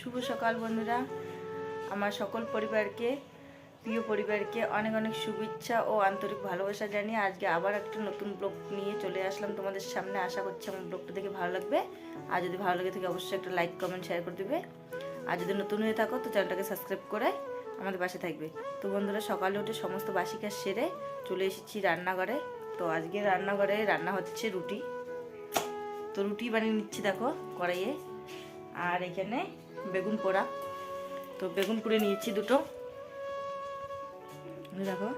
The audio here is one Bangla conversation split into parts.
শুভ সকাল বন্ধুরা। আমার সকল পরিবারকে, প্রিয় পরিবারকে অনেক অনেক শুভেচ্ছা ও আন্তরিক ভালোবাসা জানিয়ে আজকে আবার একটা নতুন ব্লগ নিয়ে চলে আসলাম তোমাদের সামনে। আশা করছি আমার ব্লগটা দেখে ভালো লাগবে। আর যদি ভালো লাগে থাকে অবশ্যই একটা লাইক কমেন্ট শেয়ার করে দেবে। আর যদি নতুন হয়ে থাকো তো চ্যানেলটাকে সাবস্ক্রাইব করে আমাদের পাশে থাকবে। তো বন্ধুরা, সকালে উঠে সমস্ত বাসি কাজ সেরে চলে এসেছি রান্নাঘরে। তো আজকে রান্নাঘরে রান্না হচ্ছে রুটি। তো রুটি বানিয়ে নিচ্ছি দেখো কড়াইয়ে। আর এখানে বেগুন পোড়া। তো বেগুন পুড়ে নিয়েছি দুটো। দেখো।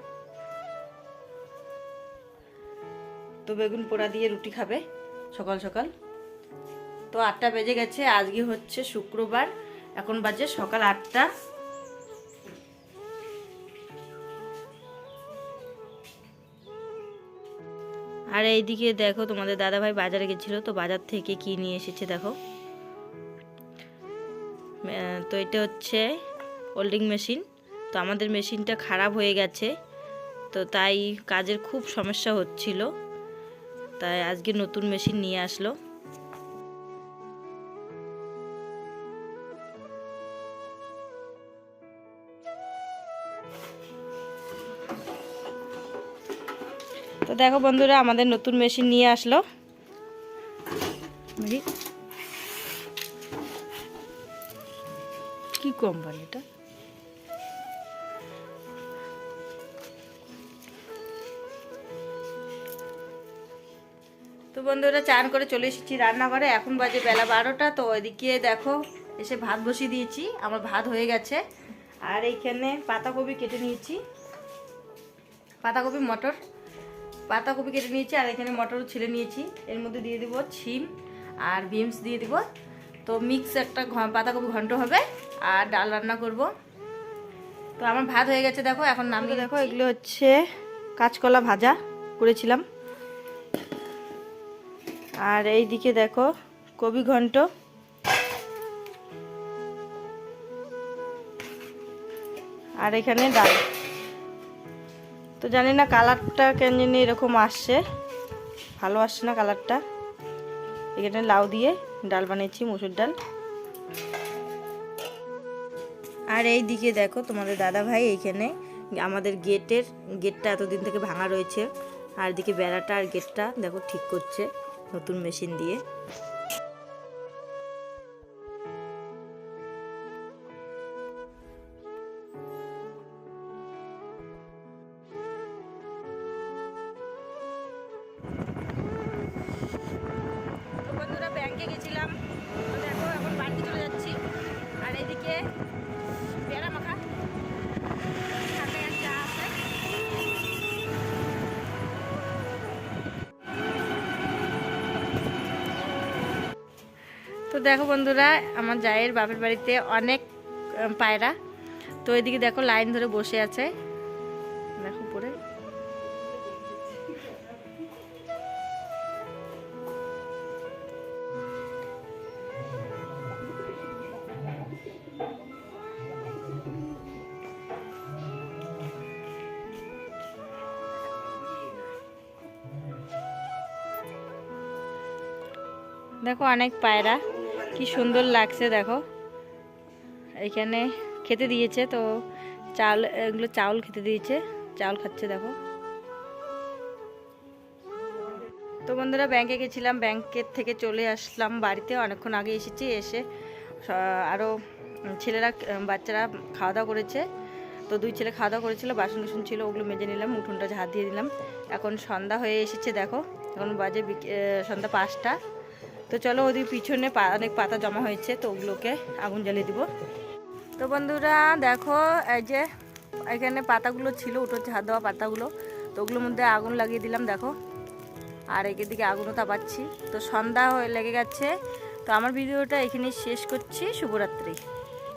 তো বেগুন পোড়া দিয়ে রুটি খাবে সকাল সকাল। তো আটটা বেজে গেছে, আজকে হচ্ছে শুক্রবার। এখন বাজে সকাল আটটা। আর এইদিকে দেখো তোমাদের দাদাভাই বাজারে গেছিল, তো বাজার থেকে কি নিয়ে এসেছে দেখো। তো এটা হচ্ছে ওল্ডিং মেশিন তো আমাদের মেশিনটা খারাপ হয়ে গেছে, তো তাই কাজের খুব সমস্যা হচ্ছিল। তাই আজকে নতুন মেশিন নিয়ে আসলো। তো দেখো বন্ধুরা, আমাদের নতুন মেশিন নিয়ে আসলো। কি কোম্পানিটা তো বন্ধুরা চান করে চলে এসেছি রান্নাঘরে। এখন বাজে বেলা বারোটা, তো ওইদিকে দেখো, এসে ভাত বসিয়ে দিয়েছি। আমার ভাত হয়ে গেছে। আর এইখানে পাতাকপি কেটে নিয়েছি। পাতাকপি, মটর। পাতাকপি কেটে নিয়েছি, আর এখানে মটর ছিলে নিয়েছি। এর মধ্যে দিয়ে দিব ছিম আর বিনস দিয়ে দিব তো মিক্স একটা পাতাকপি ঘন্ট হবে আর ডাল রান্না করব। তো আমার ভাত হয়ে গেছে দেখো এখন নামিয়ে দেখো এগুলো হচ্ছে কাঁচকলা ভাজা করেছিলাম। আর এই দিকে দেখো কবি ঘন্ট। আর এখানে ডাল। তো জানি না কালারটা কেন জানি এরকম আসছে। ভালো আসছে না কালারটা? এখানে লাউ দিয়ে ডাল বানিয়েছি, মুসুর ডাল। আর এই দিকে দেখো তোমাদের দাদা ভাই এইখানে আমাদের গেটের, গেটটা এতদিন থেকে ভাঙা রয়েছে। আর দিকে বেড়াটা আর গেটটা দেখো ঠিক করছে নতুন মেশিন দিয়ে। দেখো বন্ধুরা, আমার জায়ের বাপের বাড়িতে অনেক পায়রা। তো এদিকে দেখো লাইন ধরে বসে আছে। দেখো পরে দেখো অনেক পায়রা। কি সুন্দর লাগছে, দেখো। এখানে খেতে দিয়েছে, তো চাল, এগুলো চাউল খেতে দিয়েছে, চাউল খাচ্ছে, দেখো। তো বন্ধুরা, ব্যাংকে গেছিলাম, ব্যাংকের থেকে চলে আসলাম বাড়িতে, অনেকক্ষণ আগে এসেছি, এসে আরও ছেলেরা, বাচ্চারা খাওয়া দাওয়া করেছে। তো দুই ছেলে খাওয়া দাওয়া করেছিল বাসন কুসন ছিল, ওগুলো মেজে নিলাম, উঠোনটা ঝাঁট দিয়ে দিলাম। এখন সন্ধ্যা হয়ে এসেছে, দেখো। এখন বাজে সন্ধ্যা পাঁচটা। তো চলো ওদের পিছনে অনেক পাতা জমা হয়েছে, তো ওগুলোকে আগুন জ্বালিয়ে দিব। তো বন্ধুরা, দেখো, এই যে এখানে পাতাগুলো ছিল, উঠো ঝাঁ দেওয়া পাতাগুলো, তো ওগুলোর মধ্যে আগুন লাগিয়ে দিলাম, দেখো। আর একের দিকে আগুনও তাপাচ্ছি। তো সন্ধ্যা হয়ে লেগে গেছে। তো আমার ভিডিওটা এখানেই শেষ করছি। শুভরাত্রি।